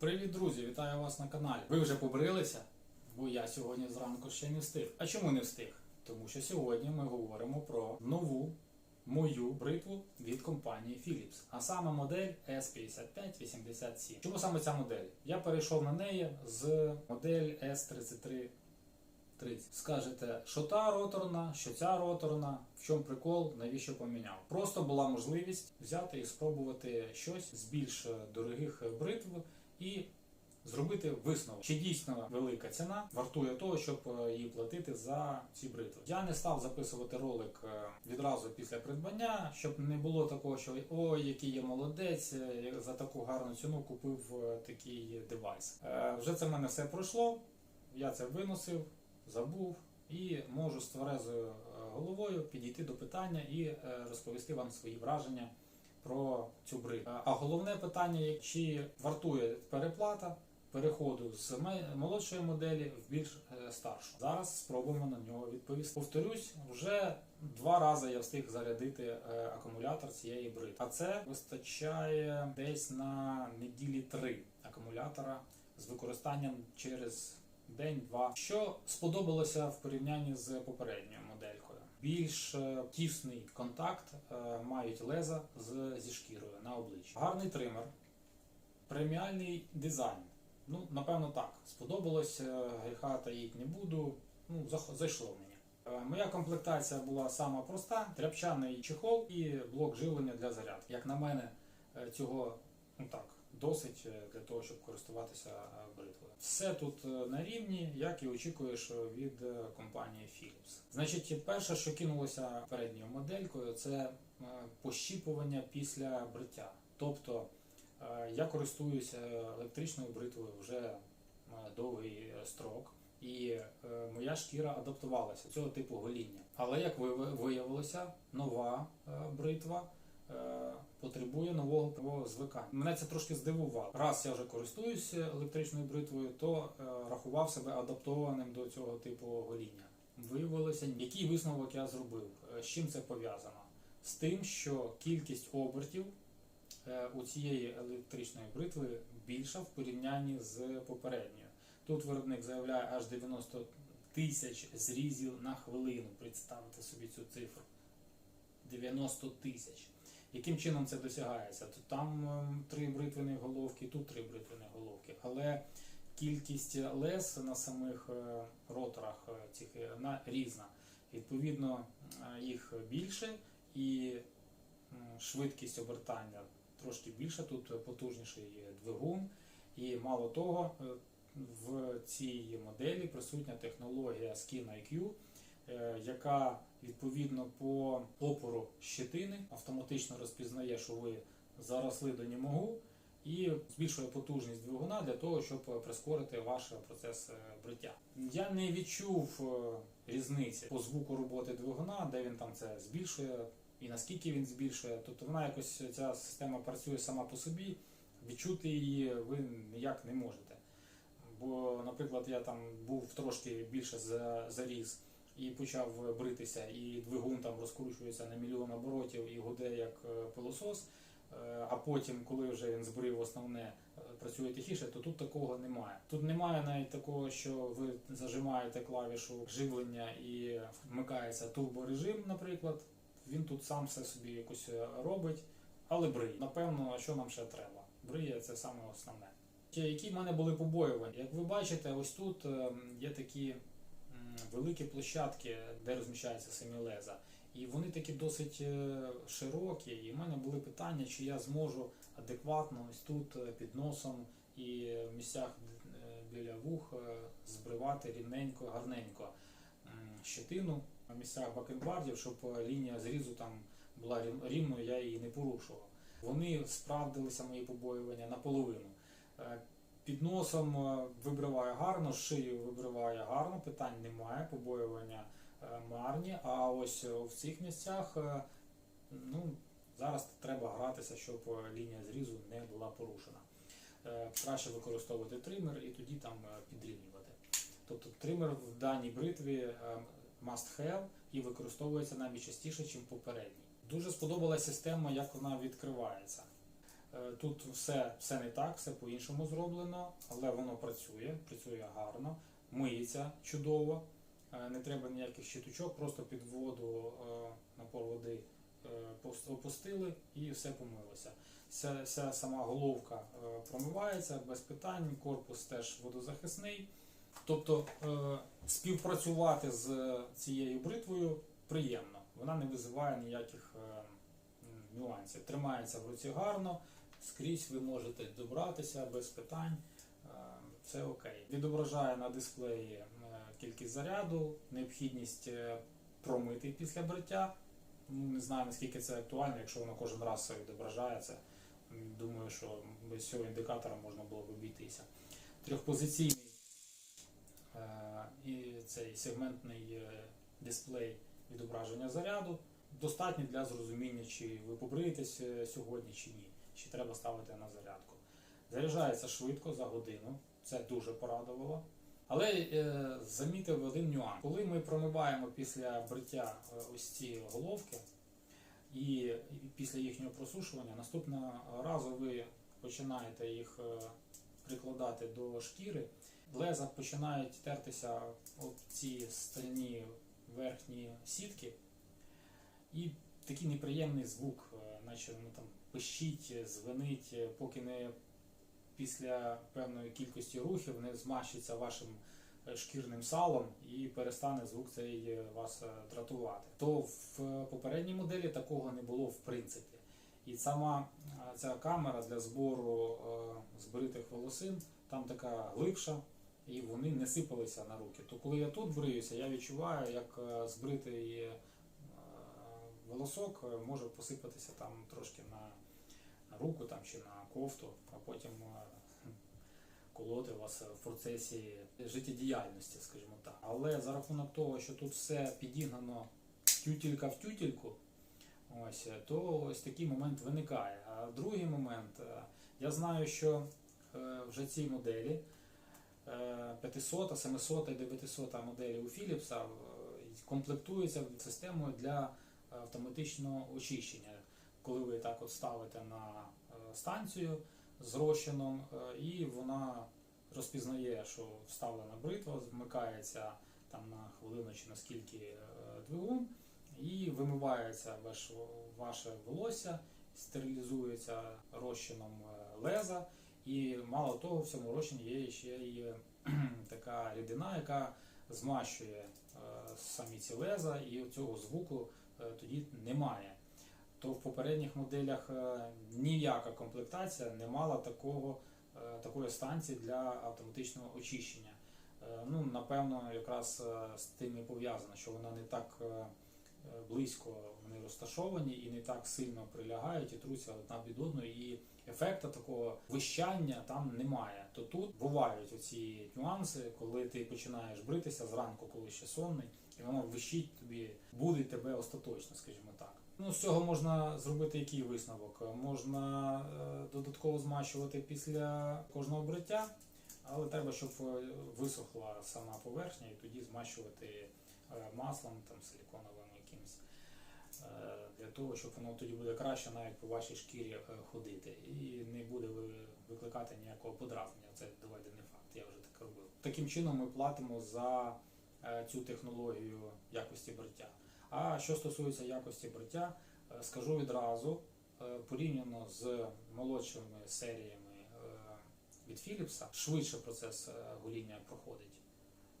Привіт, друзі! Вітаю вас на каналі. Ви вже побрилися? Бо я сьогодні зранку ще не встиг. А чому не встиг? Тому що сьогодні ми говоримо про нову мою бритву від компанії Philips, а саме модель S5587. Чому саме ця модель? Я перейшов на неї з модель S33. 30. Скажете, що та роторна, що ця роторна, в чому прикол, навіщо поміняв? Просто була можливість взяти і спробувати щось з більш дорогих бритв і зробити висновок, чи дійсно велика ціна вартує того, щоб е, її платити за ці бритви. Я не став записувати ролик е, відразу після придбання, щоб не було такого, що ой, який я молодець, е, я за таку гарну ціну купив такий девайс. Вже це в мене все пройшло. Я це виносив, забув і можу з тверезою головою підійти до питання і розповісти вам свої враження про цю бритву. А головне питання, чи вартує переплата переходу з молодшої моделі в більш е, старшу. Зараз спробуємо на нього відповісти. Повторюсь, вже два рази я встиг зарядити е, акумулятор цієї бритви. А це вистачає десь на неділі три акумулятора з використанням через день-два. Що сподобалося в порівнянні з попередньою моделькою? Більш е, тісний контакт е, мають леза зі шкірою на обличчі. Гарний тример, преміальний дизайн. Ну, напевно, так. Сподобалось, е, гріха таїть не буду. Ну, зайшло мені. Моя комплектація була сама проста: тряпчаний чехол і блок живлення для зарядки. Як на мене, цього ну так, досить е, для того, щоб користуватися е, бритвою. Все тут е, на рівні, як і очікуєш від компанії Philips. Значить, перше, що кинулося передньою моделькою, це пощіпування після бриття. Тобто я користуюся електричною бритвою вже довгий строк. І моя шкіра адаптувалася до цього типу гоління. Але як виявилося, нова бритва потребує нового звикання. Мене це трошки здивувало. Раз я вже користуюся електричною бритвою, то е, рахував себе адаптованим до цього типу гоління. Виявилося, який висновок я зробив. Е, З чим це пов'язано? З тим, що кількість обертів е, у цієї електричної бритви більша в порівнянні з попередньою. Тут виробник заявляє аж 90 тисяч зрізів на хвилину. Представте собі цю цифру. 90 тисяч. Яким чином це досягається? То там ем, три бритвені головки, тут три бритвені головки. Але кількість лез на самих е, роторах е, цих е, вона різна. Відповідно, їх більше і швидкість обертання трошки більша, тут потужніший двигун. І мало того, в цій моделі присутня технологія Skin IQ, яка відповідно по опору щитини автоматично розпізнає, що ви заросли до німогу, і збільшує потужність двигуна для того, щоб прискорити ваш процес е, бриття. Я не відчув е, різниці по звуку роботи двигуна, де він там це збільшує і наскільки він збільшує. Тобто вона якось ця система працює сама по собі, відчути її ви ніяк не можете. Бо, наприклад, я там був трошки більше за- заріс і почав бритися, і двигун там розкручується на мільйон оборотів і гуде як е, пилосос. Е, А потім, коли вже він збрив основне, е, працює тихіше, то тут такого немає. Тут немає навіть такого, що ви зажимаєте клавішу живлення і вмикається турборежим, наприклад. Він тут сам все собі якось робить, але бриє. Напевно, що нам ще треба? Бриє це саме основне. Які в мене були побоювання? Як ви бачите, ось тут е, є такі великі площадки, де розміщаються самі леза. І вони такі досить е, широкі. І в мене були питання, чи я зможу адекватно ось тут е, під носом і в місцях е, біля вух збривати рівненько, гарненько щетину в місцях бакенбардів, щоб лінія зрізу там була рівною, я її не порушував. Вони справдилися мої побоювання наполовину. Під носом е, вибриває гарно, шию вибриває гарно, питань немає, побоювання е, марні. А ось е, в цих місцях ну, зараз треба гратися, щоб лінія зрізу не була порушена. Краще використовувати тример і тоді там підрівнювати. Тобто тример в даній бритві must have і використовується навіть частіше, ніж попередній. Дуже сподобалася система, як вона відкривається. Е, Тут все, все не так, все по-іншому зроблено, але воно працює, працює гарно, миється чудово. Е, Не треба ніяких щиточок, просто під воду е, напор води опустили і все помилося. Вся, вся сама головка промивається без питань, корпус теж водозахисний. Тобто співпрацювати з цією бритвою приємно. Вона не визиває ніяких нюансів. Тримається в руці гарно, скрізь ви можете добратися без питань. Е, Все окей. Відображає на дисплеї е, кількість заряду, необхідність е, промити після бриття. Ну, Не знаю наскільки це актуально, якщо воно кожен раз все відображає Думаю, що без цього індикатора можна було б обійтися. Трьохпозиційний і цей сегментний дисплей відображення заряду достатньо для зрозуміння, чи ви побриєтесь сьогодні чи ні, чи треба ставити на зарядку. Заряджається швидко за годину, це дуже порадувало. Але е, замітив один нюанс. Коли ми промиваємо після бриття е, ось ці головки і, після їхнього просушування, наступного разу ви починаєте їх е, прикладати до шкіри, леза починають тертися об ці стальні верхні сітки, і такий неприємний звук, е, наче воно там пищить, е, звенить, е, поки не після певної кількості рухів не змащиться вашим е, шкірним салом і перестане звук цей вас дратувати. То в попередній моделі такого не було в принципі. І сама ця камера для збору збритих волосин там така глибша, і вони не сипалися на руки. То коли я тут бриюся, я відчуваю, як збритий волосок е, може посипатися там трошки на, руку там, чи на кофту, а потім е, колоти вас в процесі життєдіяльності, скажімо так. Але за рахунок того, що тут все підігнано тютілька в тютільку, ось, е, то ось такий момент виникає. А другий момент, я знаю, що вже ці моделі е, 500, 700 і 900 моделі у Philips комплектуються системою для автоматичного очищення. Коли ви так от ставите на е, станцію з розчином, е, і вона розпізнає, що вставлена бритва, вмикається там на хвилину чи наскільки е, двигун, і вимивається ваш, ваше волосся, стерилізується розчином леза. І мало того, в цьому розчині є ще е, така рідина, яка змащує самі ці леза, і цього звуку тоді немає. То в попередніх моделях е, ніяка комплектація не мала такого, е, такої станції для автоматичного очищення. Е, Ну, напевно, якраз е, з тим і пов'язано, що вона не так е, е, близько вони розташовані і не так сильно прилягають і труться одна від одної, і ефекту такого вищання там немає. То тут бувають оці нюанси, коли ти починаєш бритися зранку, коли ще сонний, і воно вищить тобі, буде тебе остаточно, скажімо так. Ну, з цього можна зробити який висновок? Можна е, додатково змащувати після кожного бриття, але треба, щоб е, висохла сама поверхня, і тоді змащувати е, маслом там силіконовим якимось. е, Для того, щоб воно тоді буде краще навіть по вашій шкірі ходити і не буде викликати ніякого подразнення. Це доведений факт, я вже так робив. Таким чином ми платимо за цю технологію якості бриття. А що стосується якості бриття, е, скажу відразу, е, порівняно з молодшими серіями е, від Philips, швидше процес е, гоління проходить.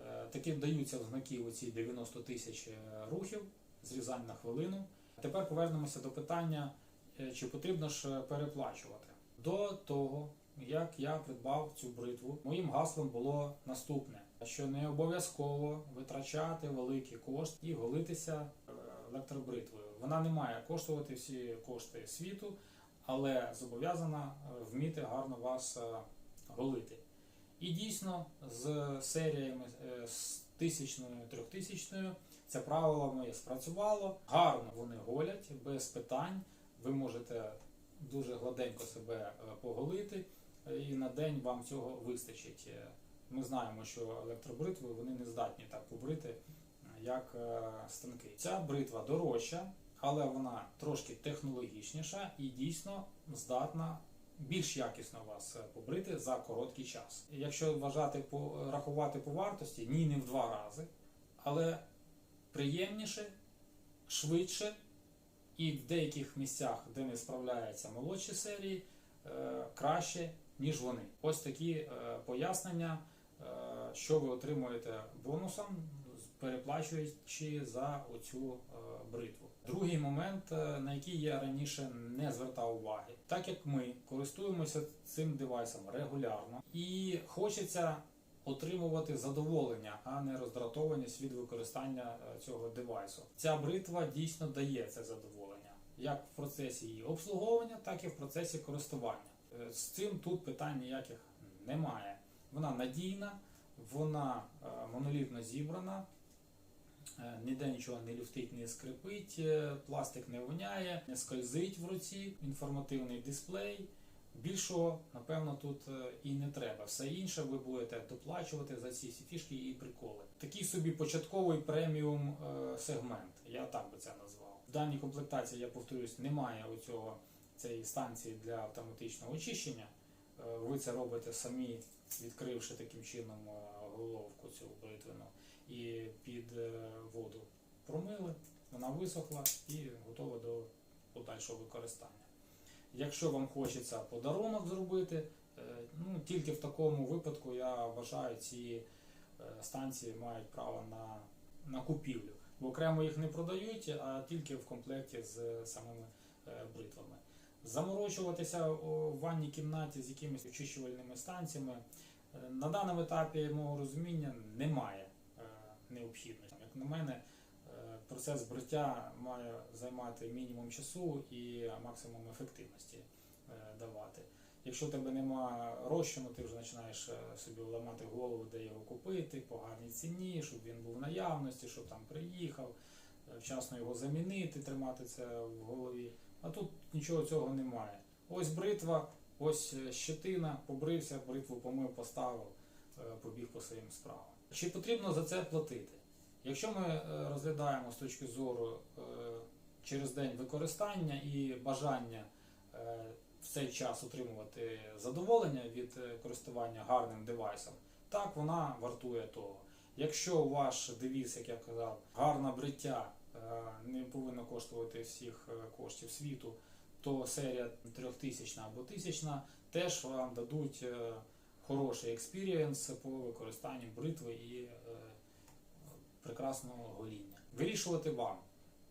Е, Такі вдаються в знаки оці 90 тисяч е, рухів, зрізань на хвилину. Тепер повернемося до питання, е, чи потрібно ж е, переплачувати. До того, як я придбав цю бритву, моїм гаслом було наступне: що не обов'язково витрачати великі кошти і голитися е, електробритвою. Вона не має коштувати всі кошти світу, але зобов'язана е, вміти гарно вас е, голити. І дійсно з серіями з тисячною трьохтисячною це правило моє спрацювало. Гарно вони голять без питань. Ви можете дуже гладенько себе поголити, і на день вам цього вистачить. Ми знаємо, що електробритви вони не здатні так побрити, е, як е, станки. Ця бритва дорожча, але вона трошки технологічніша і дійсно здатна більш якісно вас е, побрити за короткий час. Якщо вважати рахувати по вартості, ні, не в два рази, але приємніше, швидше і в деяких місцях, де не справляються молодші серії, краще, ніж вони. Ось такі пояснення, що ви отримуєте бонусом, переплачуючи за оцю е, бритву. Другий момент, е, на який я раніше не звертав уваги, так як ми користуємося цим девайсом регулярно і хочеться отримувати задоволення, а не роздратованість від використання е, цього девайсу. Ця бритва дійсно дає це задоволення, як в процесі її обслуговування, так і в процесі користування. З цим тут питань ніяких немає. Вона надійна, вона е, монолітно зібрана. Е, Ніде нічого не люфтить, не скрипить, е, пластик не воняє, не скользить в руці, інформативний дисплей. Більшого, напевно, тут і не треба. Все інше ви будете доплачувати за ці всі фішки і приколи. Такий собі початковий преміум сегмент, я так би це назвав. В даній комплектації, я повторюсь, немає оцього цієї станції для автоматичного очищення. Ви це робите самі, відкривши таким чином головку цю бритвену і під е, воду промили, вона висохла і готова до подальшого використання. Якщо вам хочеться подарунок зробити, е, ну тільки в такому випадку я вважаю, ці е, станції мають право на, на купівлю. Бо окремо їх не продають, а тільки в комплекті з самими бритвами. Заморочуватися у ванній кімнаті з якимись очищувальними станціями на даному етапі мого розуміння немає е, необхідності. Як на мене, е, процес бриття має займати мінімум часу і максимум ефективності е, давати. Якщо в тебе нема розчину, ти вже починаєш собі ламати голову, де його купити, по гарній ціні, щоб він був в наявності, щоб там приїхав, вчасно його замінити, тримати це в голові. А тут нічого цього немає. Ось бритва, ось е, щетина, побрився, бритву помив, поставив, е, побіг по своїм справам. Чи потрібно за це платити? Якщо ми е, розглядаємо з точки зору через день використання і бажання в цей час отримувати задоволення від користування гарним девайсом, так вона вартує того. Якщо ваш девіз, як я казав, гарне бриття не повинно коштувати всіх коштів світу, то серія 3000 або 1000 теж вам дадуть е, хороший експірієнс по використанню бритви і е, прекрасного гоління. Вирішувати вам.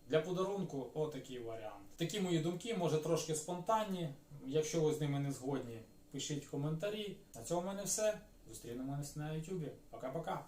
Для подарунку отакий варіант. Такі мої думки, може трошки спонтанні. Якщо ви з ними не згодні, пишіть коментарі. На цьому в мене все. Зустрінемося на YouTube. Пока-пока.